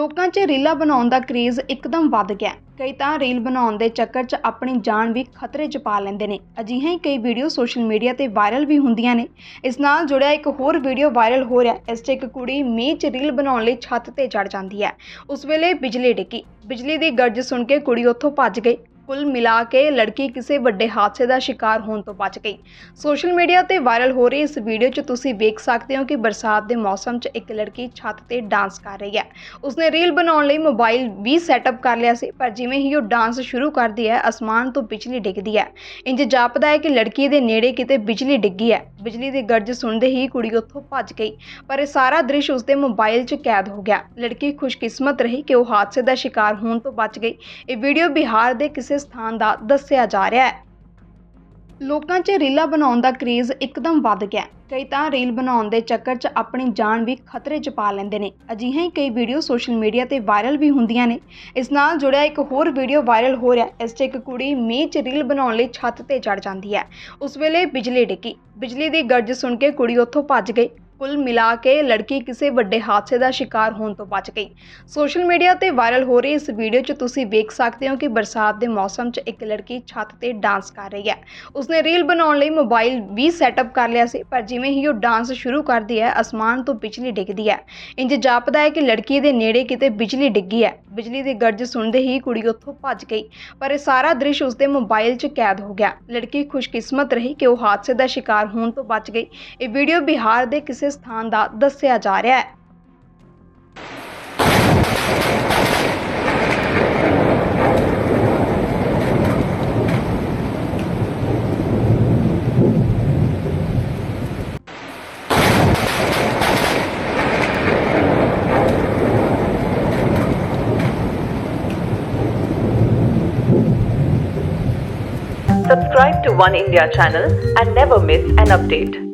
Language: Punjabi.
ਲੋਕਾਂ 'ਚ ਰੀਲਾਂ ਬਣਾਉਣ ਦਾ ਕ੍ਰੇਜ਼ ਇੱਕਦਮ ਵੱਧ ਗਿਆ। ਕਈ ਤਾਂ ਰੀਲ ਬਣਾਉਣ ਦੇ ਚੱਕਰ 'ਚ ਆਪਣੀ ਜਾਨ ਵੀ ਖਤਰੇ 'ਚ ਪਾ ਲੈਂਦੇ ਨੇ। ਅਜਿਹੀਆਂ ਹੀ ਕਈ ਵੀਡੀਓ ਸੋਸ਼ਲ ਮੀਡੀਆ ਤੇ ਵਾਇਰਲ ਵੀ ਹੁੰਦੀਆਂ ਨੇ। ਇਸ ਨਾਲ ਜੁੜਿਆ ਇੱਕ ਹੋਰ ਵੀਡੀਓ ਵਾਇਰਲ ਹੋ ਰਿਹਾ। ਇਸ 'ਚ ਇੱਕ ਕੁੜੀ ਮੀਂਹ 'ਚ ਰੀਲ ਬਣਾਉਣ ਲਈ ਛੱਤ ਤੇ ਚੜ ਜਾਂਦੀ ਹੈ। ਉਸ ਵੇਲੇ ਬਿਜਲੀ ਡਿੱਗੀ। ਬਿਜਲੀ ਦੀ ਗਰਜ ਸੁਣ ਕੇ ਕੁੜੀ ਉੱਥੋਂ ਭੱਜ ਗਈ। ਕੁੱਲ ਮਿਲਾ ਕੇ ਲੜਕੀ ਕਿਸੇ ਵੱਡੇ ਹਾਦਸੇ ਦਾ ਸ਼ਿਕਾਰ ਹੋਣ ਤੋਂ ਬਚ ਗਈ। ਸੋਸ਼ਲ ਮੀਡੀਆ ਤੇ ਵਾਇਰਲ ਹੋ ਰਹੀ ਇਸ ਵੀਡੀਓ 'ਚ ਤੁਸੀਂ ਵੇਖ ਸਕਦੇ ਹੋ ਕਿ ਬਰਸਾਤ ਦੇ ਮੌਸਮ 'ਚ ਇੱਕ ਲੜਕੀ ਛੱਤ ਤੇ ਡਾਂਸ ਕਰ ਰਹੀ ਹੈ। ਉਸਨੇ ਰੀਲ ਬਣਾਉਣ ਲਈ ਮੋਬਾਈਲ ਵੀ ਸੈਟਅਪ ਕਰ ਲਿਆ ਸੀ, ਪਰ ਜਿਵੇਂ ਹੀ ਉਹ ਡਾਂਸ ਸ਼ੁਰੂ ਕਰਦੀ ਹੈ, ਅਸਮਾਨ ਤੋਂ ਬਿਜਲੀ ਡਿੱਗਦੀ ਹੈ। ਇੰਜ ਜਾਪਦਾ ਹੈ ਕਿ ਲੜਕੀ ਦੇ ਨੇੜੇ ਕਿਤੇ ਬਿਜਲੀ ਡਿੱਗੀ ਹੈ। ਬਿਜਲੀ ਦੀ ਗਰਜ ਸੁਣਦੇ ਹੀ ਕੁੜੀ ਉੱਥੋਂ ਭੱਜ ਗਈ, ਪਰ ਇਹ ਸਾਰਾ ਦ੍ਰਿਸ਼ ਉਸਦੇ ਮੋਬਾਈਲ 'ਚ ਕੈਦ ਹੋ ਗਿਆ। ਲੜਕੀ ਖੁਸ਼ਕਿਸਮਤ ਰਹੀ ਕਿ ਉਹ ਹਾਦਸੇ ਦਾ ਸ਼ਿਕਾਰ ਹੋਣ ਤੋਂ ਬਚ ਗਈ। ਇਹ ਵੀਡੀਓ ਬਿਹਾਰ ਦੇ ਕਿਸੇ ਸਥਾਨ ਦਾ ਦੱਸਿਆ ਜਾ ਰਿਹਾ ਹੈ। ਲੋਕਾਂ 'ਚ ਰੀਲਾਂ ਬਣਾਉਣ ਦਾ ਕ੍ਰੇਜ਼ ਇੱਕਦਮ ਵੱਧ ਗਿਆ। ਕਈ ਤਾਂ ਰੀਲ ਬਣਾਉਣ ਦੇ ਚੱਕਰ 'ਚ ਆਪਣੀ ਜਾਨ ਵੀ ਖਤਰੇ 'ਚ ਪਾ ਲੈਂਦੇ ਨੇ। ਅਜਿਹੀਆਂ ਹੀ ਕਈ ਵੀਡੀਓ ਸੋਸ਼ਲ ਮੀਡੀਆ ਤੇ ਵਾਇਰਲ ਵੀ ਹੁੰਦੀਆਂ ਨੇ। ਇਸ ਨਾਲ ਜੁੜਿਆ ਇੱਕ ਹੋਰ ਵੀਡੀਓ ਵਾਇਰਲ ਹੋ ਰਿਹਾ। ਇਸ 'ਚ ਇੱਕ ਕੁੜੀ ਮੀਂਹ 'ਚ ਰੀਲ ਬਣਾਉਣ ਲਈ ਛੱਤ ਤੇ ਚੜ ਜਾਂਦੀ ਹੈ। ਉਸ ਵੇਲੇ ਬਿਜਲੀ ਡਿੱਗੀ। ਬਿਜਲੀ ਦੀ ਗਰਜ ਸੁਣ ਕੇ ਕੁੜੀ ਉੱਥੋਂ ਭੱਜ ਗਈ। ਕੁੱਲ ਮਿਲਾ ਕੇ ਲੜਕੀ ਕਿਸੇ ਵੱਡੇ ਹਾਦਸੇ ਦਾ ਸ਼ਿਕਾਰ ਹੋਣ ਤੋਂ ਬਚ ਗਈ। ਸੋਸ਼ਲ ਮੀਡੀਆ ਤੇ ਵਾਇਰਲ ਹੋ ਰਹੀ ਇਸ ਵੀਡੀਓ 'ਚ ਤੁਸੀਂ ਵੇਖ ਸਕਦੇ ਹੋ ਕਿ ਬਰਸਾਤ ਦੇ ਮੌਸਮ 'ਚ ਇੱਕ ਲੜਕੀ ਛੱਤ ਤੇ ਡਾਂਸ ਕਰ ਰਹੀ ਹੈ। ਉਸਨੇ ਰੀਲ ਬਣਾਉਣ ਲਈ ਮੋਬਾਈਲ ਵੀ ਸੈਟਅਪ ਕਰ ਲਿਆ ਸੀ, ਪਰ ਜਿਵੇਂ ਹੀ ਉਹ ਡਾਂਸ ਸ਼ੁਰੂ ਕਰਦੀ ਹੈ, ਅਸਮਾਨ ਤੋਂ ਬਿਜਲੀ ਡਿੱਗਦੀ ਹੈ। ਇੰਜ ਜਾਪਦਾ ਹੈ ਕਿ ਲੜਕੀ ਦੇ ਨੇੜੇ ਕਿਤੇ ਬਿਜਲੀ ਡਿੱਗੀ ਹੈ। ਬਿਜਲੀ ਦੀ ਗਰਜ ਸੁਣਦੇ ਹੀ ਕੁੜੀ ਉੱਥੋਂ ਭੱਜ ਗਈ, ਪਰ ਇਹ ਸਾਰਾ ਦ੍ਰਿਸ਼ ਉਸਦੇ ਮੋਬਾਈਲ 'ਚ ਕੈਦ ਹੋ ਗਿਆ। ਲੜਕੀ ਖੁਸ਼ਕਿਸਮਤ ਰਹੀ ਕਿ ਉਹ ਹਾਦਸੇ ਦਾ ਸ਼ਿਕਾਰ ਹੋਣ ਤੋਂ ਬਚ ਗਈ। ਇਹ ਵੀਡੀਓ ਬਿਹਾਰ ਦੇ ਕਿਸੇ ਸਥਾਨ ਦਾ ਦੱਸਿਆ ਜਾ ਰਿਹਾ ਹੈ Subscribe to One India channel and never miss an update.